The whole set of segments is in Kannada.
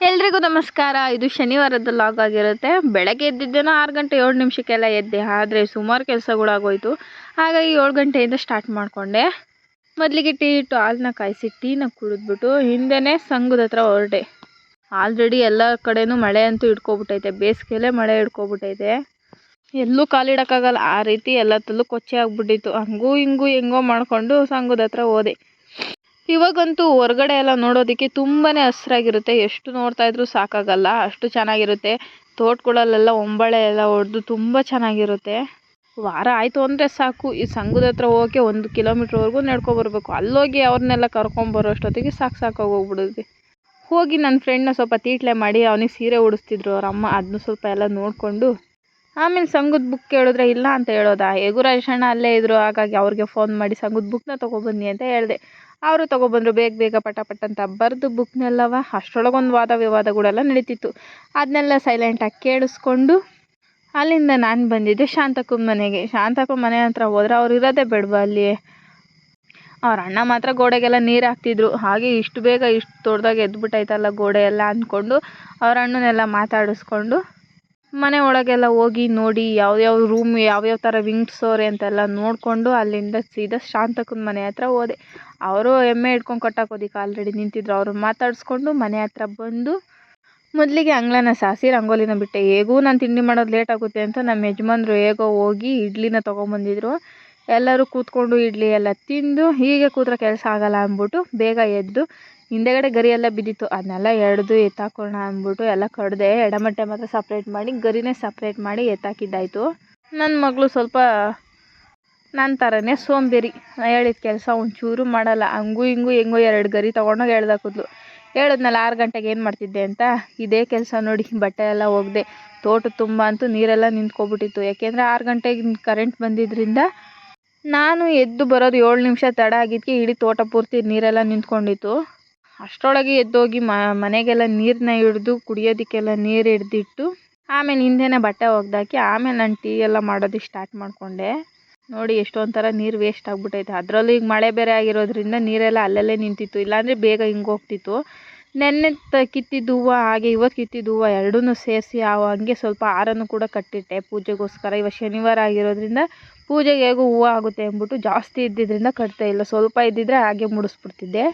ಎಲ್ರಿಗೂ ನಮಸ್ಕಾರ. ಇದು ಶನಿವಾರದ ಲಾಗ್ ಆಗಿರುತ್ತೆ. ಬೆಳಗ್ಗೆ ಎದ್ದಿದ್ದೇನೋ ಆರು ಗಂಟೆ ಏಳು ನಿಮಿಷಕ್ಕೆಲ್ಲ ಎದ್ದೆ. ಆದರೆ ಸುಮಾರು ಕೆಲಸಗಳಾಗೋಯ್ತು. ಹಾಗಾಗಿ ಏಳು ಗಂಟೆಯಿಂದ ಸ್ಟಾರ್ಟ್ ಮಾಡಿಕೊಂಡೆ. ಮೊದಲಿಗೆ ಟೀ ಇಟ್ಟು ಹಾಲನ್ನ ಕಾಯಿಸಿ, ಟೀನ ಕುಡಿದ್ಬಿಟ್ಟು ಹಿಂದೆನೇ ಸಂಘದ ಹತ್ರ ಹೊರಟೆ. ಆಲ್ರೆಡಿ ಎಲ್ಲ ಕಡೆಯೂ ಮಳೆ ಅಂತೂ ಇಟ್ಕೊಬಿಟ್ಟೈತೆ ಬೇಸಿಗೆಯಲ್ಲೇ ಮಳೆ ಇಟ್ಕೊಬಿಟ್ಟೈತೆ ಎಲ್ಲೂ ಕಾಲಿಡೋಕ್ಕಾಗಲ್ಲ ಆ ರೀತಿ ಎಲ್ಲತ್ತಲ್ಲೂ ಕೊಚ್ಚೆ ಆಗ್ಬಿಟ್ಟಿತ್ತು. ಹಂಗೂ ಹಿಂಗೂ ಹೆಂಗೋ ಮಾಡಿಕೊಂಡು ಸಂಘದ ಹತ್ರ ಹೋದೆ. ಇವಾಗಂತೂ ಹೊರಗಡೆ ಎಲ್ಲ ನೋಡೋದಕ್ಕೆ ತುಂಬಾನೇ ಹಸಿರಾಗಿರುತ್ತೆ. ಎಷ್ಟು ನೋಡ್ತಾ ಇದ್ರೂ ಸಾಕಾಗಲ್ಲ, ಅಷ್ಟು ಚೆನ್ನಾಗಿರುತ್ತೆ. ತೋಟಗಳಲ್ಲೆಲ್ಲ ಒಂಬಳೆ ಎಲ್ಲ ಹೊಡೆದು ತುಂಬ ಚೆನ್ನಾಗಿರುತ್ತೆ. ವಾರ ಆಯಿತು ಅಂದರೆ ಸಾಕು. ಈ ಸಂಘದ ಹತ್ರ ಹೋಗೋಕ್ಕೆ ಒಂದು ಕಿಲೋಮೀಟ್ರ್ವರೆಗೂ ನಡ್ಕೊಬರ್ಬೇಕು ಅಲ್ಲೋಗಿ ಅವ್ರನ್ನೆಲ್ಲ ಕರ್ಕೊಂಬರೋ ಅಷ್ಟೊತ್ತಿಗೆ ಸಾಕು ಹೋಗ್ಬಿಡುತ್ತೆ. ಹೋಗಿ ನನ್ನ ಫ್ರೆಂಡ್ನ ಸ್ವಲ್ಪ ತೀಟ್ಲೆ ಮಾಡಿ, ಅವನಿಗೆ ಸೀರೆ ಉಡಿಸ್ತಿದ್ರು ಅವ್ರ ಅಮ್ಮ ಅದನ್ನು ಸ್ವಲ್ಪ ಎಲ್ಲ ನೋಡಿಕೊಂಡು, ಆಮೇಲೆ ಸಂಘದ ಬುಕ್ ಕೇಳಿದ್ರೆ ಇಲ್ಲ ಅಂತ ಹೇಳೋದಾ? ಹೇಗೂ ರಾಜಣ್ಣ ಅಲ್ಲೇ ಇದ್ರು, ಹಾಗಾಗಿ ಅವ್ರಿಗೆ ಫೋನ್ ಮಾಡಿ ಸಂಘದ ಬುಕ್ನ ತೊಗೊಬನ್ನಿ ಅಂತ ಹೇಳಿದೆ. ಅವರು ತೊಗೊಬಂದರು ಬೇಗ ಬೇಗ ಪಟ ಪಟ್ ಅಂತ ಬರೆದು ಬುಕ್ನೆಲ್ಲವ ಅಷ್ಟರೊಳಗೊಂದು ವಾದ ವಿವಾದಗಳೆಲ್ಲ ನಡೀತಿತ್ತು. ಅದನ್ನೆಲ್ಲ ಸೈಲೆಂಟಾಗಿ ಕೇಳಿಸ್ಕೊಂಡು ಅಲ್ಲಿಂದ ನಾನು ಬಂದಿದ್ದೆ ಶಾಂತಕ್ಕನ ಮನೆಗೆ. ಶಾಂತಕ್ಕನ ಮನೆ ಹತ್ರ ಹೋದ್ರೆ ಅವ್ರು ಇರೋದೇ ಬೇಡವಾ ಅಲ್ಲಿ ಅವ್ರ ಅಣ್ಣ ಮಾತ್ರ ಗೋಡೆಗೆಲ್ಲ ನೀರು ಹಾಕ್ತಿದ್ರು. ಹಾಗೆ ಇಷ್ಟು ಬೇಗ ಇಷ್ಟು ದೊಡ್ಡದಾಗಿ ಎದ್ಬಿಟ್ಟೈತಲ್ಲ ಗೋಡೆ ಎಲ್ಲ ಅಂದ್ಕೊಂಡು ಅವ್ರ ಅಣ್ಣನೆಲ್ಲ ಮಾತಾಡಿಸ್ಕೊಂಡು ಮನೆ ಒಳಗೆಲ್ಲ ಹೋಗಿ ನೋಡಿ ಯಾವ್ಯಾವ ರೂಮ್ ಯಾವ್ಯಾವ ಥರ ವಿಂಗ್ಸೋರೆ ಅಂತೆಲ್ಲ ನೋಡಿಕೊಂಡು ಅಲ್ಲಿಂದ ಸೀದಾ ಶಾಂತಕ್ಕನ ಮನೆ ಹತ್ರ ಹೋದೆ. ಅವರು ಎಮ್ಮೆ ಹಿಡ್ಕೊಂಡು ಕಟ್ಟಾಕೋದಿಕ್ಕೆ ಆಲ್ರೆಡಿ ನಿಂತಿದ್ರು. ಅವರು ಮಾತಾಡಿಸ್ಕೊಂಡು ಮನೆ ಹತ್ರ ಬಂದು ಮೊದಲಿಗೆ ಅಂಗಳನ ಸಾಸಿ ರಂಗೋಲಿನ ಬಿಟ್ಟೆ. ಹೇಗೂ ನಾನು ತಿಂಡಿ ಮಾಡೋದು ಲೇಟ್ ಆಗುತ್ತೆ ಅಂತ ನಮ್ಮ ಯಜಮಾನ್ರು ಹೇಗೋ ಹೋಗಿ ಇಡ್ಲಿನ ತೊಗೊಂಬಂದಿದ್ರು. ಎಲ್ಲರೂ ಕೂತ್ಕೊಂಡು ಇಡ್ಲಿ ಎಲ್ಲ ತಿಂದು ಹೀಗೆ ಕೂತ್ರೆ ಕೆಲಸ ಆಗಲ್ಲ ಅಂದ್ಬಿಟ್ಟು ಬೇಗ ಎದ್ದು ಹಿಂದೆಗಡೆ ಗರಿ ಎಲ್ಲ ಬಿದ್ದಿತ್ತು. ಅದನ್ನೆಲ್ಲ ಎಡ್ದು ಎತ್ತಾಕೋಣ ಅಂದ್ಬಿಟ್ಟು ಎಲ್ಲ ಕಡ್ದೆ ಎಡಮಟ್ಟೆ ಮಾತ್ರ ಸಪ್ರೇಟ್ ಮಾಡಿ ಗರಿನೇ ಸಪ್ರೇಟ್ ಮಾಡಿ ಎತ್ತಾಕಿದ್ದಾಯಿತು. ನನ್ನ ಮಗಳು ಸ್ವಲ್ಪ ನನ್ನ ಥರನೇ ಸೋಂಬೇರಿ. ಹೇಳಿದ ಕೆಲಸ ಒಂಚೂರು ಮಾಡಲ್ಲ. ಹಂಗೂ ಹಿಂಗೂ ಹೆಂಗೋ ಎರಡು ಗರಿ ತೊಗೊಂಡೋಗಿ ಎಳ್ದಾಕಿದ್ಲು ಹೇಳಿದ್ನಲ್ಲ ಆರು ಗಂಟೆಗೆ ಏನು ಮಾಡ್ತಿದ್ದೆ ಅಂತ? ಇದೇ ಕೆಲಸ ನೋಡಿ ಬಟ್ಟೆ ಎಲ್ಲ ಒಗೆದೆ. ತೋಟ ತುಂಬ ಅಂತೂ ನೀರೆಲ್ಲ ನಿಂತ್ಕೊಬಿಟ್ಟಿತ್ತು. ಯಾಕೆಂದರೆ ಆರು ಗಂಟೆಗೆ ಕರೆಂಟ್ ಬಂದಿದ್ದರಿಂದ ನಾನು ಎದ್ದು ಬರೋದು ಏಳು ನಿಮಿಷ ತಡ ಆಗಿದ್ದಕ್ಕೆ ಇಡೀ ತೋಟ ಪೂರ್ತಿ ನೀರೆಲ್ಲ ನಿಂತ್ಕೊಂಡಿತ್ತು. ಅಷ್ಟರೊಳಗೆ ಎದ್ದೋಗಿ ಮನೆಗೆಲ್ಲ ನೀರನ್ನ ಹಿಡಿದು ಕುಡಿಯೋದಕ್ಕೆಲ್ಲ ನೀರು ಹಿಡ್ದಿಟ್ಟು ಆಮೇಲೆ ಹಿಂದೆನೇ ಬಟ್ಟೆ ಒಗ್ದಾಕಿ ಆಮೇಲೆ ನಾನು ಟೀ ಎಲ್ಲ ಮಾಡೋದಕ್ಕೆ ಸ್ಟಾರ್ಟ್ ಮಾಡಿಕೊಂಡೆ. ನೋಡಿ ಎಷ್ಟೊಂಥರ ಥರ ನೀರು ವೇಸ್ಟ್ ಆಗಿಬಿಟ್ಟೈತೆ ಅದರಲ್ಲೂ ಈಗ ಮಳೆ ಬೇರೆ ಆಗಿರೋದ್ರಿಂದ ನೀರೆಲ್ಲ ಅಲ್ಲಲ್ಲೇ ನಿಂತಿತ್ತು. ಇಲ್ಲಾಂದರೆ ಬೇಗ ಹಿಂಗೆ ಹೋಗ್ತಿತ್ತು. ನೆನ್ನೆ ತ ಕಿತ್ತಿದ್ದು ಹೂವು ಹಾಗೆ ಇವತ್ತು ಕಿತ್ತಿದ್ದು ಹೂವು ಎರಡೂ ಸೇರಿಸಿ ಆ ಹಂಗೆ ಸ್ವಲ್ಪ ಹಾರನೂ ಕೂಡ ಕಟ್ಟಿಟ್ಟೆ ಪೂಜೆಗೋಸ್ಕರ. ಇವತ್ತು ಶನಿವಾರ ಆಗಿರೋದ್ರಿಂದ ಪೂಜೆಗೆ ಹೇಗೂ ಹೂವು ಆಗುತ್ತೆ ಅಂದ್ಬಿಟ್ಟು ಜಾಸ್ತಿ ಇದ್ದಿದ್ದರಿಂದ ಕಟ್ತಾ ಇಲ್ಲ. ಸ್ವಲ್ಪ ಇದ್ದಿದ್ರೆ ಹಾಗೆ ಮುಡಿಸ್ಬಿಡ್ತಿದ್ದೆ.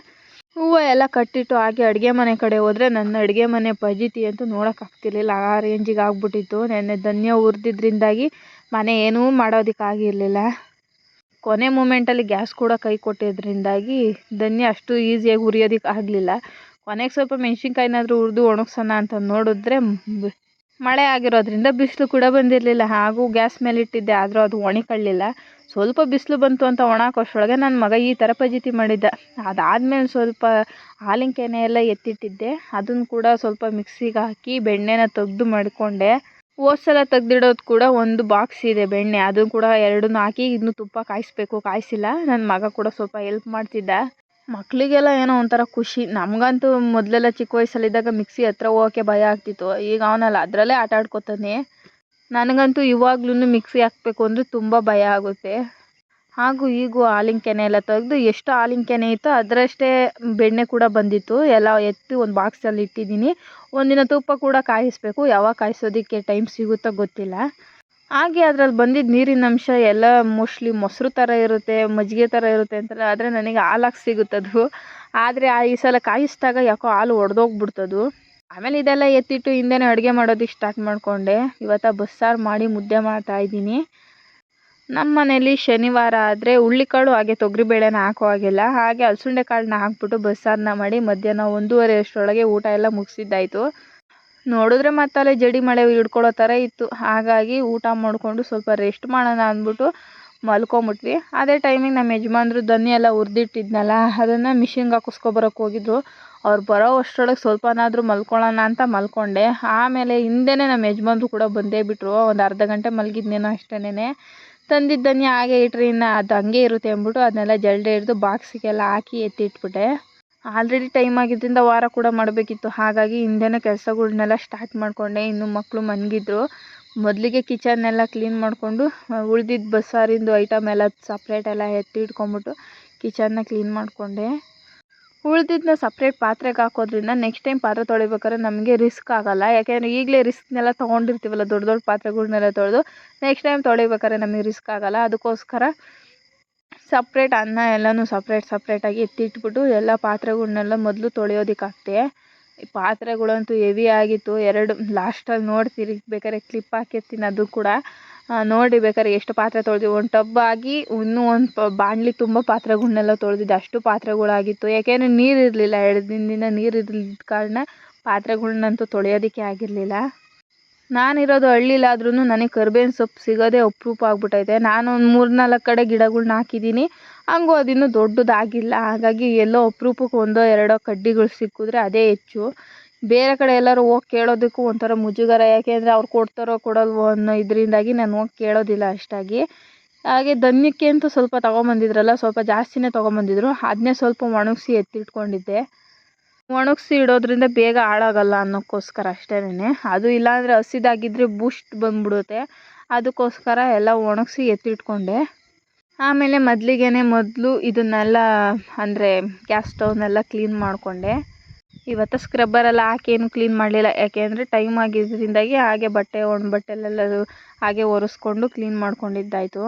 ಹೂವು ಎಲ್ಲ ಕಟ್ಟಿಟ್ಟು ಹಾಗೆ ಅಡುಗೆ ಮನೆ ಕಡೆ ಹೋದರೆ ನನ್ನ ಅಡುಗೆ ಮನೆ ಪಜಿತಿ ಅಂತೂ ನೋಡೋಕ್ಕಾಗ್ತಿರ್ಲಿಲ್ಲ. ಆ ರೇಂಜಿಗೆ ಆಗ್ಬಿಟ್ಟಿತ್ತು. ನೆನ್ನೆ ಧನ್ಯ ಹುರಿದಿದ್ರಿಂದಾಗಿ ಮನೆ ಏನೂ ಮಾಡೋದಕ್ಕಾಗಿರಲಿಲ್ಲ. ಕೊನೆ ಮೂಮೆಂಟಲ್ಲಿ ಗ್ಯಾಸ್ ಕೂಡ ಕೈ ಕೊಟ್ಟಿದ್ದರಿಂದಾಗಿ ಧನ್ಯ ಅಷ್ಟು ಈಸಿಯಾಗಿ ಉರಿಯೋದಕ್ಕೆ ಆಗಲಿಲ್ಲ ಕೊನೆಗೆ ಸ್ವಲ್ಪ ಮೆಣ್ಸಿನ್ಕಾಯಿನಾದರೂ ಹುರಿದು ಒಣಗ್ಸೋಣ ಅಂತ ನೋಡಿದ್ರೆ ಮಳೆ ಆಗಿರೋದ್ರಿಂದ ಬಿಸಿಲು ಕೂಡ ಬಂದಿರಲಿಲ್ಲ. ಹಾಗೂ ಗ್ಯಾಸ್ ಮೇಲೆ ಇಟ್ಟಿದ್ದೆ ಆದರೂ ಅದು ಒಣಕೊಳ್ಳಿಲ್ಲ ಸ್ವಲ್ಪ ಬಿಸಿಲು ಬಂತು ಅಂತ ಒಣಾಕೋಷ್ಟರೊಳಗೆ ನನ್ನ ಮಗ ಈ ಥರ ಪಜಿತಿ ಮಾಡಿದ್ದ. ಅದಾದಮೇಲೆ ಸ್ವಲ್ಪ ಹಾಲಿನ ಕೆನೆ ಎಲ್ಲ ಎತ್ತಿಟ್ಟಿದ್ದೆ. ಅದನ್ನು ಕೂಡ ಸ್ವಲ್ಪ ಮಿಕ್ಸಿಗೆ ಹಾಕಿ ಬೆಣ್ಣೆನ ತೆಗ್ದು ಮಾಡಿಕೊಂಡೆ. ಹೋದ ಸಲ ತೆಗ್ದಿಡೋದು ಕೂಡ ಒಂದು ಬಾಕ್ಸ್ ಇದೆ ಬೆಣ್ಣೆ. ಅದು ಕೂಡ ಎರಡನ್ನೂ ಹಾಕಿ ಇನ್ನೂ ತುಪ್ಪ ಕಾಯಿಸ್ಬೇಕು. ಕಾಯಿಸಿಲ್ಲ. ನನ್ನ ಮಗ ಕೂಡ ಸ್ವಲ್ಪ ಹೆಲ್ಪ್ ಮಾಡ್ತಿದ್ದ. ಮಕ್ಕಳಿಗೆಲ್ಲ ಏನೋ ಒಂಥರ ಖುಷಿ. ನಮಗಂತೂ ಮೊದಲೆಲ್ಲ ಚಿಕ್ಕ ವಯಸ್ಸಲ್ಲಿದ್ದಾಗ ಮಿಕ್ಸಿ ಹತ್ರ ಹೋಗೋಕ್ಕೆ ಭಯ ಆಗ್ತಿತ್ತು. ಈಗ ಅವನಲ್ಲ, ಅದರಲ್ಲೇ ಆಟ ಆಡ್ಕೊತಾನೆ ನನಗಂತೂ ಇವಾಗ್ಲೂ ಮಿಕ್ಸಿ ಹಾಕಬೇಕು ಅಂದರೆ ತುಂಬ ಭಯ ಆಗುತ್ತೆ. ಹಾಗೂ ಈಗೂ ಹಾಲಿನ ಕೆನೆ ಎಲ್ಲ ತೆಗೆದು ಎಷ್ಟು ಹಾಲಿನ ಕೆನೆ ಇತ್ತೋ. ಅದರಷ್ಟೇ ಬೆಣ್ಣೆ ಕೂಡ ಬಂದಿತ್ತು. ಎಲ್ಲ ಎತ್ತಿ ಒಂದು ಬಾಕ್ಸಲ್ಲಿ ಇಟ್ಟಿದ್ದೀನಿ. ಒಂದಿನ ತುಪ್ಪ ಕೂಡ ಕಾಯಿಸಬೇಕು. ಯಾವಾಗ ಕಾಯಿಸೋದಕ್ಕೆ ಟೈಮ್ ಸಿಗುತ್ತೋ ಗೊತ್ತಿಲ್ಲ. ಹಾಗೆ ಅದರಲ್ಲಿ ಬಂದಿದ್ದ ನೀರಿನ ಅಂಶ ಎಲ್ಲ ಮೋಸ್ಟ್ಲಿ ಮೊಸರು ಥರ ಇರುತ್ತೆ, ಮಜ್ಜಿಗೆ ಥರ ಇರುತ್ತೆ ಅಂತಾರೆ ಆದರೆ ನನಗೆ ಹಾಲಾಗಿ ಸಿಗುತ್ತದು. ಆದರೆ ಈ ಸಲ ಕಾಯಿಸಿದಾಗ ಯಾಕೋ ಹಾಲು ಒಡೆದೋಗ್ಬಿಡ್ತದು. ಆಮೇಲೆ ಇದೆಲ್ಲ ಎತ್ತಿಟ್ಟು ಹಿಂದೆನೇ ಅಡುಗೆ ಮಾಡೋದಕ್ಕೆ ಸ್ಟಾರ್ಟ್ ಮಾಡಿಕೊಂಡೆ. ಇವತ್ತು ಬಸ್ಸಾರು ಮಾಡಿ ಮುದ್ದೆ ಮಾಡ್ತಾಯಿದ್ದೀನಿ ನಮ್ಮ ಮನೇಲಿ ಶನಿವಾರ ಆದರೆ ಹುಳ್ಳಿಕಾಳು ಹಾಗೆ ತೊಗರಿಬೇಳೆನ ಹಾಕೋ ಹಾಗಿಲ್ಲ. ಹಾಗೆ ಅಲಸಂಡೆ ಕಾಳನ್ನ ಹಾಕ್ಬಿಟ್ಟು ಬಸ್ಸಾರನ್ನ ಮಾಡಿ ಮಧ್ಯಾಹ್ನ ಒಂದೂವರೆ ಅಷ್ಟರೊಳಗೆ ಊಟ ಎಲ್ಲ ಮುಗಿಸಿದ್ದಾಯಿತು. ನೋಡಿದ್ರೆ ಮತ್ತಲ್ಲೇ ಜಡಿ ಮಳೆ ಹಿಡ್ಕೊಳ್ಳೋ ಥರ ಇತ್ತು. ಹಾಗಾಗಿ ಊಟ ಮಾಡಿಕೊಂಡು ಸ್ವಲ್ಪ ರೆಸ್ಟ್ ಮಾಡೋಣ ಅಂದ್ಬಿಟ್ಟು ಮಲ್ಕೊಂಬಿಟ್ವಿ. ಅದೇ ಟೈಮಿಗೆ ನಮ್ಮ ಯಜಮಾನ್ರು ದನಿ ಎಲ್ಲ ಹುರಿದಿಟ್ಟಿದ್ನಲ್ಲ, ಅದನ್ನು ಮಿಷಿನ್ಗೆ ಹಾಕಿಸ್ಕೊಬರೋಕೆ ಹೋಗಿದ್ರು. ಅವ್ರು ಬರೋ ಅಷ್ಟರೊಳಗೆ ಸ್ವಲ್ಪನಾದರೂ ಮಲ್ಕೊಳ್ಳೋಣ ಅಂತ ಮಲ್ಕೊಂಡೆ. ಆಮೇಲೆ ಹಿಂದೆನೇ ನಮ್ಮ ಯಜಮಾನ್ರು ಕೂಡ ಬಂದೇ ಬಿಟ್ಟರು ಒಂದು ಅರ್ಧ ಗಂಟೆ ಮಲಗಿದ್ನೇನೋ ಅಷ್ಟೇನೆ ತಂದಿದ್ದನ್ನೇ ಹಾಗೆ ಇಟ್ರಿ, ಇನ್ನು ಅದು ಹಂಗೆ ಇರುತ್ತೆ ಅಂದ್ಬಿಟ್ಟು ಅದನ್ನೆಲ್ಲ ಜಲ್ಡೆ ಹಿಡ್ದು ಬಾಕ್ಸಿಗೆಲ್ಲ ಹಾಕಿ ಎತ್ತಿಟ್ಬಿಟ್ಟೆ. ಆಲ್ರೆಡಿ ಟೈಮ್ ಆಗಿದ್ದರಿಂದ ವಾರ ಕೂಡ ಮಾಡಬೇಕಿತ್ತು. ಹಾಗಾಗಿ ಹಿಂದೆನೇ ಕೆಲಸಗಳ್ನೆಲ್ಲ ಸ್ಟಾರ್ಟ್ ಮಾಡಿಕೊಂಡೆ. ಇನ್ನು ಮಕ್ಕಳು ಮನಗಿದ್ರು. ಮೊದಲಿಗೆ ಕಿಚನ್ನೆಲ್ಲ ಕ್ಲೀನ್ ಮಾಡಿಕೊಂಡು ಉಳ್ದಿದ್ದ ಬಸ್ಸಾರಿಂದು ಐಟಮ್ ಎಲ್ಲ ಸಪ್ರೇಟೆಲ್ಲ ಎತ್ತಿ ಇಟ್ಕೊಂಬಿಟ್ಟು ಕಿಚನ್ನ ಕ್ಲೀನ್ ಮಾಡಿಕೊಂಡೆ. ಉಳ್ದಿದ್ದನ್ನ ಸಪ್ರೇಟ್ ಪಾತ್ರೆಗೆ ಹಾಕೋದ್ರಿಂದ ನೆಕ್ಸ್ಟ್ ಟೈಮ್ ಪಾತ್ರೆ ತೊಳಿಬೇಕಾದ್ರೆ ನಮಗೆ ರಿಸ್ಕ್ ಆಗೋಲ್ಲ. ಯಾಕೆಂದರೆ ಈಗಲೇ ರಿಸ್ಕ್ನೆಲ್ಲ ತೊಗೊಂಡಿರ್ತೀವಲ್ಲ, ದೊಡ್ಡ ದೊಡ್ಡ ಪಾತ್ರೆಗಳನ್ನೆಲ್ಲ ತೊಳೆದು ನೆಕ್ಸ್ಟ್ ಟೈಮ್ ತೊಳಿಬೇಕಾದ್ರೆ ನಮಗೆ ರಿಸ್ಕ್ ಆಗೋಲ್ಲ. ಅದಕ್ಕೋಸ್ಕರ ಸಪ್ರೇಟ್ ಅನ್ನ ಎಲ್ಲನೂ ಸಪ್ರೇಟ್ ಸಪ್ರೇಟಾಗಿ ಎತ್ತಿಟ್ಬಿಟ್ಟು ಎಲ್ಲ ಪಾತ್ರೆಗಳನ್ನೆಲ್ಲ ಮೊದಲು ತೊಳೆಯೋದಕ್ಕೆ ಹಾಕ್ತೆ ಈ ಪಾತ್ರೆಗಳಂತೂ ಹೆವಿ ಆಗಿತ್ತು. ಎರಡು ಲಾಸ್ಟಲ್ಲಿ ನೋಡ್ತೀರಿ, ಬೇಕಾದ್ರೆ ಕ್ಲಿಪ್ ಹಾಕಿರ್ತೀನಿ ಅದು ಕೂಡ. ನೋಡಿ ಬೇಕಾದ್ರೆ ಎಷ್ಟು ಪಾತ್ರೆ ತೊಳೆದಿವಿ ಒಂದು ಟಬ್ ಆಗಿ ಇನ್ನೂ ಒಂದು ಬಾಣಲಿ ತುಂಬ ಪಾತ್ರೆಗಳನ್ನೆಲ್ಲ ತೊಳೆದಿದ್ದೆ. ಅಷ್ಟು ಪಾತ್ರೆಗಳಾಗಿತ್ತು. ಯಾಕೆಂದರೆ ನೀರು ಇರಲಿಲ್ಲ. ಎರಡು ದಿನದಿಂದ ನೀರು ಇರ್ಲಿದ್ದ ಕಾರಣ ಪಾತ್ರೆಗಳನ್ನಂತೂ ತೊಳೆಯೋದಕ್ಕೆ ಆಗಿರಲಿಲ್ಲ. ನಾನಿರೋದು ಹಳ್ಳಿಲಾದ್ರೂ ನನಗೆ ಕರ್ಬೇವಿನ ಸೊಪ್ಪು ಸಿಗೋದೇ ಅಪರೂಪ ಆಗ್ಬಿಟ್ಟೈತೆ ನಾನು ಒಂದು ಮೂರು ನಾಲ್ಕು ಕಡೆ ಗಿಡಗಳ್ನ ಹಾಕಿದ್ದೀನಿ. ಹಂಗೂ ಅದಿನ್ನೂ ದೊಡ್ಡದಾಗಿಲ್ಲ. ಹಾಗಾಗಿ ಎಲ್ಲೋ ಅಪರೂಪಕ್ಕೆ ಒಂದೋ ಎರಡೋ ಕಡ್ಡಿಗಳು ಸಿಕ್ಕಿದ್ರೆ ಅದೇ ಹೆಚ್ಚು. ಬೇರೆ ಕಡೆ ಎಲ್ಲರೂ ಹೋಗಿ ಕೇಳೋದಕ್ಕೂ ಒಂಥರ ಮುಜುಗರ. ಯಾಕೆಂದರೆ ಅವ್ರು ಕೊಡ್ತಾರೋ ಕೊಡಲ್ವೋ ಅನ್ನೋ ಇದರಿಂದಾಗಿ ನಾನು ಹೋಗಿ ಕೇಳೋದಿಲ್ಲ ಅಷ್ಟಾಗಿ. ಹಾಗೆ ಧನ್ಯಕ್ಕೆ ಅಂತೂ ಸ್ವಲ್ಪ ತೊಗೊಂಬಂದಿದ್ರಲ್ಲ, ಸ್ವಲ್ಪ ಜಾಸ್ತಿನೇ ತೊಗೊಂಬಂದಿದ್ರು. ಅದನ್ನೇ ಸ್ವಲ್ಪ ಒಣಗಿಸಿ ಎತ್ತಿಟ್ಕೊಂಡಿದ್ದೆ. ಒಣಗಿಸಿ ಇಡೋದ್ರಿಂದ ಬೇಗ ಹಾಳಾಗಲ್ಲ ಅನ್ನೋಕ್ಕೋಸ್ಕರ ಅಷ್ಟೇನೆ ಅದು ಇಲ್ಲಾಂದರೆ ಹಸಿದಾಗಿದ್ದರೆ ಬೂಸ್ಟ್ ಬಂದುಬಿಡುತ್ತೆ. ಅದಕ್ಕೋಸ್ಕರ ಎಲ್ಲ ಒಣಗಿಸಿ ಎತ್ತಿಟ್ಕೊಂಡೆ. ಆಮೇಲೆ ಮೊದಲಿಗೆ ಮೊದಲು ಇದನ್ನೆಲ್ಲ ಅಂದರೆ ಗ್ಯಾಸ್ ಸ್ಟವ್ನೆಲ್ಲ ಕ್ಲೀನ್ ಮಾಡಿಕೊಂಡೆ. ಇವತ್ತು ಸ್ಕ್ರಬ್ಬರೆಲ್ಲ ಹಾಕಿ ಏನು ಕ್ಲೀನ್ ಮಾಡಲಿಲ್ಲ. ಯಾಕೆ ಅಂದರೆ ಟೈಮ್ ಆಗಿದ್ದರಿಂದಾಗಿ ಹಾಗೆ ಬಟ್ಟೆ, ಒಣ ಬಟ್ಟೆಲೆಲ್ಲ ಹಾಗೆ ಒರೆಸ್ಕೊಂಡು ಕ್ಲೀನ್ ಮಾಡ್ಕೊಂಡಿದ್ದಾಯಿತು.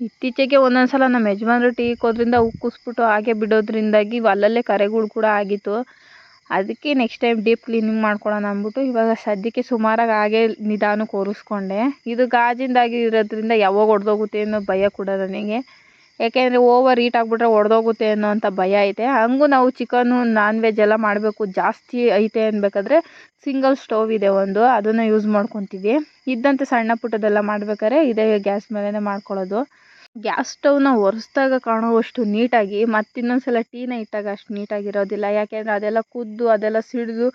ಇತ್ತೀಚೆಗೆ ಒಂದೊಂದು ಸಲ ನಮ್ಮ ಯಜಮಾನ್ರು ಟೀ ಹೋದ್ರಿಂದ ಉಕ್ಕಿಸ್ಬಿಟ್ಟು ಹಾಗೆ ಬಿಡೋದ್ರಿಂದಾಗಿ ಅಲ್ಲಲ್ಲೇ ಕರೆಗಳು ಕೂಡ ಆಗಿತ್ತು. ಅದಕ್ಕೆ ನೆಕ್ಸ್ಟ್ ಟೈಮ್ ಡೀಪ್ ಕ್ಲೀನಿಂಗ್ ಮಾಡ್ಕೊಳ್ಳೋಣ ಅಂದ್ಬಿಟ್ಟು ಇವಾಗ ಸದ್ಯಕ್ಕೆ ಸುಮಾರಾಗಿ ಹಾಗೆ ನಿಧಾನಕ್ಕೆ ಒರೆಸ್ಕೊಂಡೆ. ಇದು ಗಾಜಿಂದಾಗಿ ಇರೋದ್ರಿಂದ ಯಾವಾಗ ಒಡೆದೋಗುತ್ತೆ ಅನ್ನೋ ಭಯ ಕೂಡ ನನಗೆ. ಯಾಕೆಂದರೆ ಓವರ್ ಹೀಟ್ ಆಗಿಬಿಟ್ರೆ ಒಡೆದೋಗುತ್ತೆ ಅನ್ನೋ ಅಂಥ ಭಯ ಐತೆ. ಹಂಗೂ ನಾವು ಚಿಕನು ನಾನ್ ವೆಜ್ ಎಲ್ಲ ಮಾಡಬೇಕು, ಜಾಸ್ತಿ ಐತೆ ಅನ್ಬೇಕಾದ್ರೆ ಸಿಂಗಲ್ ಸ್ಟೌವ್ ಇದೆ ಒಂದು, ಅದನ್ನು ಯೂಸ್ ಮಾಡ್ಕೊತೀವಿ. ಇದ್ದಂತೆ ಸಣ್ಣ ಪುಟ್ಟದೆಲ್ಲ ಮಾಡ್ಬೇಕಾದ್ರೆ ಇದೇ ಗ್ಯಾಸ್ ಮೇಲೇ ಮಾಡ್ಕೊಳ್ಳೋದು. ಗ್ಯಾಸ್ ಸ್ಟೌವ್ನ ಒರೆಸ್ದಾಗ ಕಾಣುವಷ್ಟು ನೀಟಾಗಿ ಮತ್ತು ಇನ್ನೊಂದು ಸಲ ಟೀನ ಇಟ್ಟಾಗ ಅಷ್ಟು ನೀಟಾಗಿರೋದಿಲ್ಲ. ಯಾಕೆಂದರೆ ಅದೆಲ್ಲ ಕುದ್ದು, ಅದೆಲ್ಲ ಸಿಡಿದು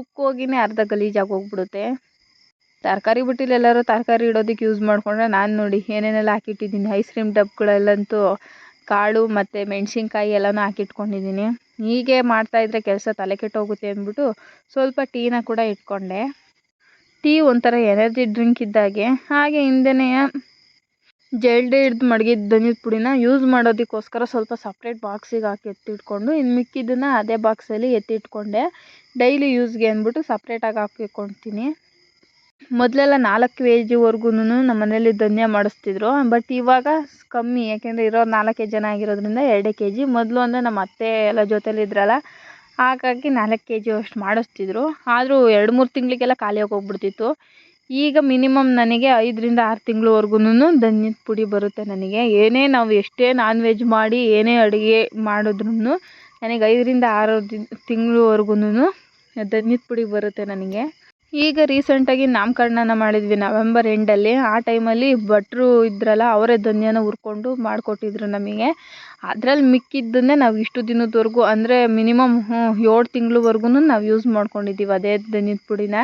ಉಕ್ಕೋಗಿನೇ ಅರ್ಧ ಗಲೀಜಾಗಿ ಹೋಗ್ಬಿಡುತ್ತೆ. ತರಕಾರಿ ಬಿಟ್ಟಿಲ್ಲ ಎಲ್ಲರೂ ತರಕಾರಿ ಇಡೋದಕ್ಕೆ ಯೂಸ್ ಮಾಡಿಕೊಂಡ್ರೆ ನಾನು ನೋಡಿ ಏನೇನೆಲ್ಲ ಹಾಕಿಟ್ಟಿದ್ದೀನಿ ಐಸ್ ಕ್ರೀಮ್ ಡಬ್ಗಳಲ್ಲಂತೂ ಕಾಳು ಮತ್ತು ಮೆಣಸಿನ್ಕಾಯಿ ಎಲ್ಲನೂ ಹಾಕಿಟ್ಕೊಂಡಿದ್ದೀನಿ. ಹೀಗೆ ಮಾಡ್ತಾಯಿದ್ರೆ ಕೆಲಸ ತಲೆ ಕೆಟ್ಟೋಗುತ್ತೆ ಅಂದ್ಬಿಟ್ಟು ಸ್ವಲ್ಪ ಟೀನ ಕೂಡ ಇಟ್ಕೊಂಡೆ. ಟೀ ಒಂಥರ ಎನರ್ಜಿ ಡ್ರಿಂಕ್ ಇದ್ದಾಗೆ. ಹಾಗೆ ಹಿಂದೆನೇ ಜಲ್ಡಿ ಹಿಡ್ದು ಮಡಗಿದ ಧನಿಯದ ಪುಡಿನ ಯೂಸ್ ಮಾಡೋದಕ್ಕೋಸ್ಕರ ಸ್ವಲ್ಪ ಸಪ್ರೇಟ್ ಬಾಕ್ಸಿಗೆ ಹಾಕಿ ಎತ್ತಿಟ್ಕೊಂಡು ಇನ್ನು ಮಿಕ್ಕಿದ್ದನ್ನು ಅದೇ ಬಾಕ್ಸಲ್ಲಿ ಎತ್ತಿಟ್ಕೊಂಡೆ. ಡೈಲಿ ಯೂಸ್ಗೆ ಅಂದ್ಬಿಟ್ಟು ಸಪ್ರೇಟಾಗಿ ಹಾಕಿಕೊಳ್ತೀನಿ ಮೊದಲೆಲ್ಲ ನಾಲ್ಕು ಕೆ ಜಿವರೆಗೂನು ನಮ್ಮ ಮನೇಲಿ ಧನ್ಯ ಮಾಡಿಸ್ತಿದ್ರು. ಬಟ್ ಇವಾಗ ಕಮ್ಮಿ, ಯಾಕೆಂದರೆ ಇರೋರು ನಾಲ್ಕೇ ಜನ ಆಗಿರೋದ್ರಿಂದ ಎರಡೇ ಕೆ ಜಿ ಮೊದಲು ಅಂದರೆ ನಮ್ಮ ಅತ್ತೆ ಎಲ್ಲ ಜೊತೇಲಿದ್ರಲ್ಲ ಹಾಗಾಗಿ ನಾಲ್ಕು ಕೆ ಜಿ ಅಷ್ಟು ಮಾಡಿಸ್ತಿದ್ರು. ಆದರೂ ಎರಡು ಮೂರು ತಿಂಗಳಿಗೆಲ್ಲ ಖಾಲಿಯಾಗಿ ಹೋಗ್ಬಿಡ್ತಿತ್ತು. ಈಗ ಮಿನಿಮಮ್ ನನಗೆ ಐದರಿಂದ ಆರು ತಿಂಗಳವರೆಗೂನು ಧನ್ಯದ ಪುಡಿ ಬರುತ್ತೆ ನನಗೆ. ಏನೇ ನಾವು ಎಷ್ಟೇ ನಾನ್ ವೆಜ್ ಮಾಡಿ, ಏನೇ ಅಡುಗೆ ಮಾಡಿದ್ರೂ ನನಗೆ ಐದರಿಂದ ಆರು ದಿನ ತಿಂಗ್ಳವರ್ಗು ಧನ್ಯದ ಪುಡಿ ಬರುತ್ತೆ ನನಗೆ. ಈಗ ರೀಸೆಂಟಾಗಿ ನಾಮಕರಣನ ಮಾಡಿದ್ವಿ ನವೆಂಬರ್ ಎಂಡಲ್ಲಿ ಆ ಟೈಮಲ್ಲಿ ಭಟ್ರು ಇದ್ರಲ್ಲ, ಅವರೇ ಧನ್ಯನ ಹುರ್ಕೊಂಡು ಮಾಡಿಕೊಟ್ಟಿದ್ರು ನಮಗೆ. ಅದ್ರಲ್ಲಿ ಮಿಕ್ಕಿದ್ದನ್ನೇ ನಾವು ಇಷ್ಟು ದಿನದವರೆಗೂ ಅಂದರೆ ಮಿನಿಮಮ್ ಏಳು ತಿಂಗಳವರೆಗೂ ನಾವು ಯೂಸ್ ಮಾಡ್ಕೊಂಡಿದ್ದೀವಿ ಅದೇ ಧನ್ಯದ ಪುಡಿನ.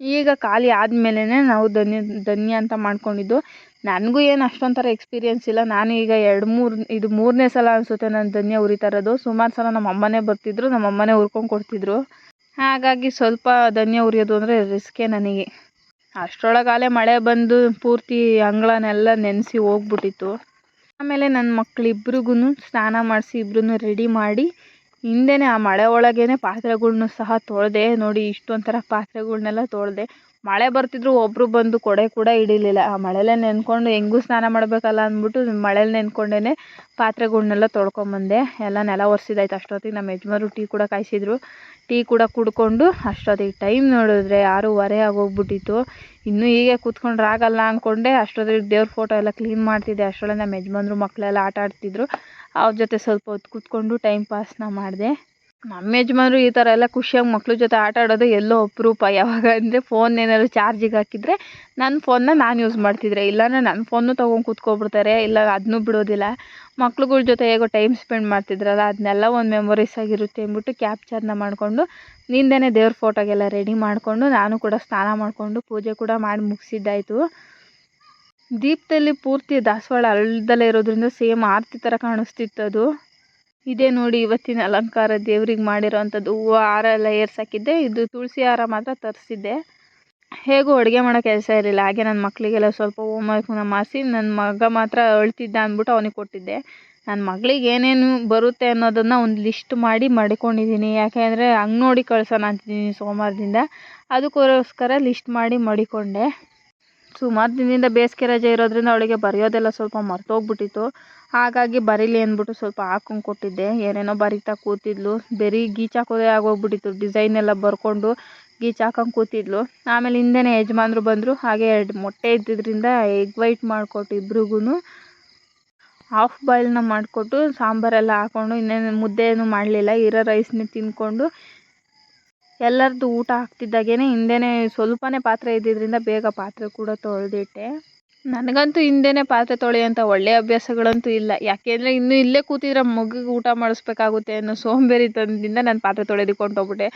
ಈಗ ಖಾಲಿ ಆದಮೇಲೆ ನಾವು ಧನ್ಯ ಧನ್ಯ ಅಂತ ಮಾಡ್ಕೊಂಡಿದ್ದು. ನನಗೂ ಏನು ಅಷ್ಟೊಂಥರ ಎಕ್ಸ್ಪೀರಿಯೆನ್ಸ್ ಇಲ್ಲ. ನಾನು ಈಗ ಎರಡು ಮೂರು, ಇದು ಮೂರನೇ ಸಲ ಅನಿಸುತ್ತೆ ನಾನು ಧನ್ಯ ಹುರಿತಾ ಇರೋದು. ಸುಮಾರು ಸಲ ನಮ್ಮ ಅಮ್ಮನೇ ಬರ್ತಿದ್ರು ನಮ್ಮ ಅಮ್ಮನೇ ಹುರ್ಕೊಂಡು ಕೊಡ್ತಿದ್ರು. ಹಾಗಾಗಿ ಸ್ವಲ್ಪ ಧನಿಯ ಉರಿಯೋದು ಅಂದರೆ ರಿಸ್ಕೇ ನನಗೆ. ಅಷ್ಟರೊಳಗಾಲೇ ಮಳೆ ಬಂದು ಪೂರ್ತಿ ಅಂಗಳನೆಲ್ಲ ನೆನೆಸಿ ಹೋಗ್ಬಿಟ್ಟಿತ್ತು. ಆಮೇಲೆ ನನ್ನ ಮಕ್ಕಳಿಬ್ರಿಗೂ ಸ್ನಾನ ಮಾಡಿಸಿ ಇಬ್ರೂ ರೆಡಿ ಮಾಡಿ ಹಿಂದೆಯೇ ಆ ಮಳೆ ಒಳಗೇ ಪಾತ್ರೆಗಳ್ನೂ ಸಹ ತೊಳೆದೆ ನೋಡಿ ಇಷ್ಟೊಂಥರ ಪಾತ್ರೆಗಳ್ನೆಲ್ಲ ತೊಳೆದೆ. ಮಳೆ ಬರ್ತಿದ್ರು ಒಬ್ಬರು ಬಂದು ಕೊಡೆ ಕೂಡ ಹಿಡಿಲಿಲ್ಲ ಆ ಮಳೆಯಲ್ಲೇ ನೆನ್ಕೊಂಡು ಹೆಂಗೂ ಸ್ನಾನ ಮಾಡಬೇಕಲ್ಲ ಅಂದ್ಬಿಟ್ಟು ಮಳೇಲಿ ನೆನ್ಕೊಂಡೇ ಪಾತ್ರೆಗಳ್ನೆಲ್ಲ ತೊಳ್ಕೊಂಬಂದೆ. ಎಲ್ಲ ನೆಲ ಒರೆಸಿದಾಯ್ತು. ಅಷ್ಟೊತ್ತಿಗೆ ನಮ್ಮ ಯಜಮಾನ್ರು ಟೀ ಕೂಡ ಕಾಯಿಸಿದ್ರು. ಟೀ ಕೂಡ ಕುಡ್ಕೊಂಡು ಅಷ್ಟೊತ್ತಿಗೆ ಟೈಮ್ ನೋಡಿದ್ರೆ ಆರೂವರೆ ಆಗೋಗ್ಬಿಟ್ಟಿತ್ತು. ಇನ್ನೂ ಹೀಗೆ ಕೂತ್ಕೊಂಡ್ರೆ ಆಗಲ್ಲ ಅಂದ್ಕೊಂಡೆ ಅಷ್ಟೊತ್ತಿಗೆ ದೇವ್ರ ಫೋಟೋ ಎಲ್ಲ ಕ್ಲೀನ್ ಮಾಡ್ತಿದ್ದೆ. ಅಷ್ಟರಲ್ಲೇ ನಮ್ಮ ಯಜಮಾನ್ರು ಮಕ್ಕಳೆಲ್ಲ ಆಟ ಆಡ್ತಿದ್ರು. ಅವ್ರ ಜೊತೆ ಸ್ವಲ್ಪ ಹೊತ್ತು ಕೂತ್ಕೊಂಡು ಟೈಮ್ ಪಾಸ್ನ ಮಾಡಿದೆ. ನಮ್ಮ ಯಜಮಾನರು ಈ ಥರ ಎಲ್ಲ ಖುಷಿಯಾಗಿ ಮಕ್ಳ ಜೊತೆ ಆಟ ಆಡೋದು ಎಲ್ಲೋ ಅಪರೂಪ. ಯಾವಾಗ ಅಂದರೆ ಫೋನ್ ಏನಾದ್ರು ಚಾರ್ಜಿಗೆ ಹಾಕಿದರೆ ನನ್ನ ಫೋನ್ನ ನಾನು ಯೂಸ್ ಮಾಡ್ತಿದ್ರೆ. ಇಲ್ಲಾಂದರೆ ನನ್ನ ಫೋನು ತೊಗೊಂಡು ಕೂತ್ಕೊಬಿಡ್ತಾರೆ. ಇಲ್ಲ ಅದನ್ನೂ ಬಿಡೋದಿಲ್ಲ. ಮಕ್ಳುಗಳ ಜೊತೆ ಹೇಗೋ ಟೈಮ್ ಸ್ಪೆಂಡ್ ಮಾಡ್ತಿದ್ರಲ್ಲ ಅದನ್ನೆಲ್ಲ ಒಂದು ಮೆಮೊರೀಸ್ ಆಗಿರುತ್ತೆ ಅಂದ್ಬಿಟ್ಟು ಕ್ಯಾಪ್ಚರ್ನ ಮಾಡಿಕೊಂಡು ನಿಂದೇನೆ ದೇವ್ರ ಫೋಟೋಗೆಲ್ಲ ರೆಡಿ ಮಾಡಿಕೊಂಡು ನಾನು ಕೂಡ ಸ್ನಾನ ಮಾಡಿಕೊಂಡು ಪೂಜೆ ಕೂಡ ಮಾಡಿ ಮುಗಿಸಿದ್ದಾಯಿತು. ದೀಪದಲ್ಲಿ ಪೂರ್ತಿ ದಾಸವಾಳ ಅಳ್ದಲ್ಲೇ ಇರೋದ್ರಿಂದ ಸೇಮ್ ಆರತಿ ಥರ ಕಾಣಿಸ್ತಿತ್ತು ಅದು. ಇದೇ ನೋಡಿ, ಇವತ್ತಿನ ಅಲಂಕಾರ ದೇವ್ರಿಗೆ ಮಾಡಿರೋವಂಥದ್ದು ಹೂವು ಹಾರ ಎಲ್ಲ ಏರ್ಸಾಕಿದ್ದೆ. ಇದು ತುಳಸಿ ಹಾರ ಮಾತ್ರ ತರಿಸಿದ್ದೆ. ಹೇಗೂ ಅಡುಗೆ ಮಾಡೋ ಕೆಲಸ ಇರಲಿಲ್ಲ. ಹಾಗೆ ನನ್ನ ಮಕ್ಕಳಿಗೆಲ್ಲ ಸ್ವಲ್ಪ ಹೋಮ್ವರ್ಕ್ನ ಮಾಡಿಸಿ ನನ್ನ ಮಗ ಮಾತ್ರ ಅಳ್ತಿದ್ದ ಅಂದ್ಬಿಟ್ಟು ಅವನಿಗೆ ಕೊಟ್ಟಿದ್ದೆ. ನನ್ನ ಮಗಳಿಗೆ ಏನೇನು ಬರುತ್ತೆ ಅನ್ನೋದನ್ನು ಒಂದು ಲಿಸ್ಟ್ ಮಾಡಿ ಮಡಿಕೊಂಡಿದ್ದೀನಿ. ಯಾಕೆಂದರೆ ಹಂಗೆ ನೋಡಿ ಕಳ್ಸೋಣ ಅಂತಿದ್ದೀನಿ ಸೋಮವಾರದಿಂದ. ಅದಕ್ಕೋಸ್ಕರ ಲಿಸ್ಟ್ ಮಾಡಿ ಮಡಿಕೊಂಡೆ. ಸುಮಾರು ದಿನದಿಂದ ಬೇಸಿಗೆ ರಜೆ ಇರೋದ್ರಿಂದ ಅವಳಿಗೆ ಬರೆಯೋದೆಲ್ಲ ಸ್ವಲ್ಪ ಮರ್ತೋಗ್ಬಿಟ್ಟಿತ್ತು. ಹಾಗಾಗಿ ಬರೀಲಿ ಅಂದ್ಬಿಟ್ಟು ಸ್ವಲ್ಪ ಹಾಕೊಂಡು ಕೊಟ್ಟಿದ್ದೆ. ಏನೇನೋ ಬರಿತಾ ಕೂತಿದ್ಲು. ಬರೀ ಗೀಚಾಕೋದೇ ಆಗೋಗ್ಬಿಟ್ಟಿತ್ತು. ಡಿಸೈನ್ ಎಲ್ಲ ಬರ್ಕೊಂಡು ಗೀಚ್ ಹಾಕೊಂಡು ಕೂತಿದ್ಲು. ಆಮೇಲೆ ಹಿಂದೆನೇ ಯಜಮಾನ್ರು ಬಂದರು. ಹಾಗೆ ಎರಡು ಮೊಟ್ಟೆ ಇದ್ದಿದ್ದರಿಂದ ಎಗ್ ವೈಟ್ ಮಾಡಿಕೊಟ್ಟು ಇಬ್ರಿಗೂ ಹಾಫ್ ಬಾಯ್ಲ್ನ ಮಾಡಿಕೊಟ್ಟು ಸಾಂಬಾರೆಲ್ಲ ಹಾಕ್ಕೊಂಡು ಇನ್ನೇನು ಮುದ್ದೆ ಏನೂ ಮಾಡಲಿಲ್ಲ. ಇರೋ ರೈಸ್ನೇ ತಿಂದ್ಕೊಂಡು ಎಲ್ಲರದ್ದು ಊಟ ಆಗ್ತಿದ್ದಾಗೇ ಹಿಂದೆನೇ ಸ್ವಲ್ಪನೇ ಪಾತ್ರೆ ಇದ್ದಿದ್ದರಿಂದ ಬೇಗ ಪಾತ್ರೆ ಕೂಡ ತೊಳೆದಿಟ್ಟೆ. ನನಗಂತೂ ಹಿಂದೆನೇ ಪಾತ್ರೆ ತೊಳೆಯೋಂಥ ಒಳ್ಳೆಯ ಅಭ್ಯಾಸಗಳಂತೂ ಇಲ್ಲ. ಯಾಕೆಂದರೆ ಇನ್ನೂ ಇಲ್ಲೇ ಕೂತಿದ್ರೆ ಮಗುಗೆ ಊಟ ಮಾಡಿಸ್ಬೇಕಾಗುತ್ತೆ ಅನ್ನೋ ಸೋಂಬೇರಿತನದಿಂದ ನಾನು ಪಾತ್ರೆ ತೊಳೆದುಕೊಂಡು ಹೋಗ್ಬಿಟ್ಟೆ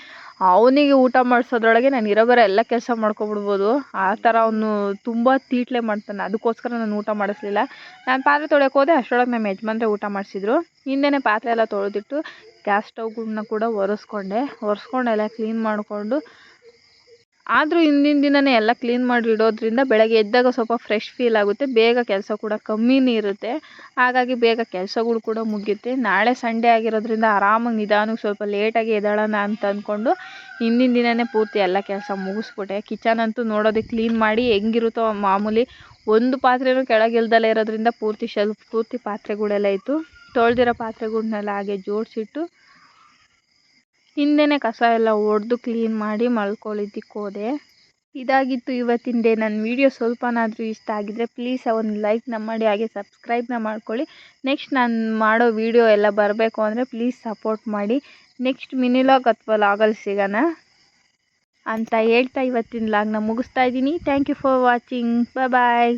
ಅವನಿಗೆ ಊಟ ಮಾಡಿಸೋದ್ರೊಳಗೆ ನಾನು ಇರೋ ಬರೋ ಎಲ್ಲ ಕೆಲಸ ಮಾಡ್ಕೊಬಿಡ್ಬೋದು ಆ ಥರ ಅವನು ತುಂಬ ತೀಟ್ಲೆ ಮಾಡ್ತಾನೆ. ಅದಕ್ಕೋಸ್ಕರ ನಾನು ಊಟ ಮಾಡಿಸ್ಲಿಲ್ಲ. ನಾನು ಪಾತ್ರೆ ತೊಳೆಯೋಕೆ ಹೋದೆ, ಅಷ್ಟರೊಳಗೆ ನಮ್ಮ ಯಜಮಾನ್ರೆ ಊಟ ಮಾಡಿಸಿದ್ರು. ಹಿಂದೆನೇ ಪಾತ್ರೆ ಎಲ್ಲ ತೊಳೆದಿಟ್ಟು ಗ್ಯಾಸ್ ಸ್ಟವ್ಗಳನ್ನ ಕೂಡ ಒರೆಸ್ಕೊಂಡೆ. ಒರೆಸ್ಕೊಂಡು ಎಲ್ಲ ಕ್ಲೀನ್ ಮಾಡಿಕೊಂಡು ಆದರೂ ಹಿಂದಿನ ದಿನವೇ ಎಲ್ಲ ಕ್ಲೀನ್ ಮಾಡಿ ಇಡೋದ್ರಿಂದ ಬೆಳಗ್ಗೆ ಎದ್ದಾಗ ಸ್ವಲ್ಪ ಫ್ರೆಶ್ ಫೀಲ್ ಆಗುತ್ತೆ. ಬೇಗ ಕೆಲಸ ಕೂಡ ಕಮ್ಮಿನೇ ಇರುತ್ತೆ. ಹಾಗಾಗಿ ಬೇಗ ಕೆಲಸಗಳು ಕೂಡ ಮುಗಿಯುತ್ತೆ. ನಾಳೆ ಸಂಡೇ ಆಗಿರೋದ್ರಿಂದ ಆರಾಮಾಗಿ ನಿಧಾನಕ್ಕೆ ಸ್ವಲ್ಪ ಲೇಟಾಗಿ ಎದ್ದೇಳೋಣ ಅಂತ ಅಂದ್ಕೊಂಡು ಹಿಂದಿನ ದಿನವೇ ಪೂರ್ತಿ ಎಲ್ಲ ಕೆಲಸ ಮುಗಿಸ್ಬಿಟ್ಟೆ. ಕಿಚನ್ ಅಂತೂ ನೋಡೋದಕ್ಕೆ ಕ್ಲೀನ್ ಮಾಡಿ ಹೆಂಗಿರುತ್ತೋ ಮಾಮೂಲಿ ಒಂದು ಪಾತ್ರೆನೂ ಕೆಳಗಿಲ್ದಲೇ ಇರೋದ್ರಿಂದ ಪೂರ್ತಿ ಶೆಲ್ಫ್ ಪೂರ್ತಿ ಪಾತ್ರೆಗಳೆಲ್ಲ ಇತ್ತು. ತೊಳೆದಿರೋ ಪಾತ್ರೆಗಳನ್ನೆಲ್ಲ ಹಾಗೆ ಜೋಡಿಸಿಟ್ಟು ಹಿಂದೆನೇ ಕಸ ಎಲ್ಲ ಒಡೆದು ಕ್ಲೀನ್ ಮಾಡಿ ಮಲ್ಕೊಳ್ಳಿದ್ದಕ್ಕೆ ಹೋದೆ. ಇದಾಗಿತ್ತು ಇವತ್ತಿನ ಡೇ ನನ್ನ ವೀಡಿಯೋ ಸ್ವಲ್ಪನಾದರೂ ಇಷ್ಟ ಆಗಿದ್ದರೆ ಪ್ಲೀಸ್ ಒಂದು ಲೈಕ್ನ ಮಾಡಿ, ಹಾಗೆ ಸಬ್ಸ್ಕ್ರೈಬ್ನ ಮಾಡ್ಕೊಳ್ಳಿ. ನೆಕ್ಸ್ಟ್ ನಾನು ಮಾಡೋ ವೀಡಿಯೋ ಎಲ್ಲ ಬರಬೇಕು ಅಂದರೆ ಪ್ಲೀಸ್ ಸಪೋರ್ಟ್ ಮಾಡಿ. ನೆಕ್ಸ್ಟ್ ಮಿನಿಲಾಗ್ ಅಥವಾ ಲಾಗಲ್ಲಿ ಸಿಗೋಣ ಅಂತ ಹೇಳ್ತಾ ಇವತ್ತಿನ ಲಾಗ್ನ ಮುಗಿಸ್ತಾ ಇದ್ದೀನಿ. Thank you for watching bye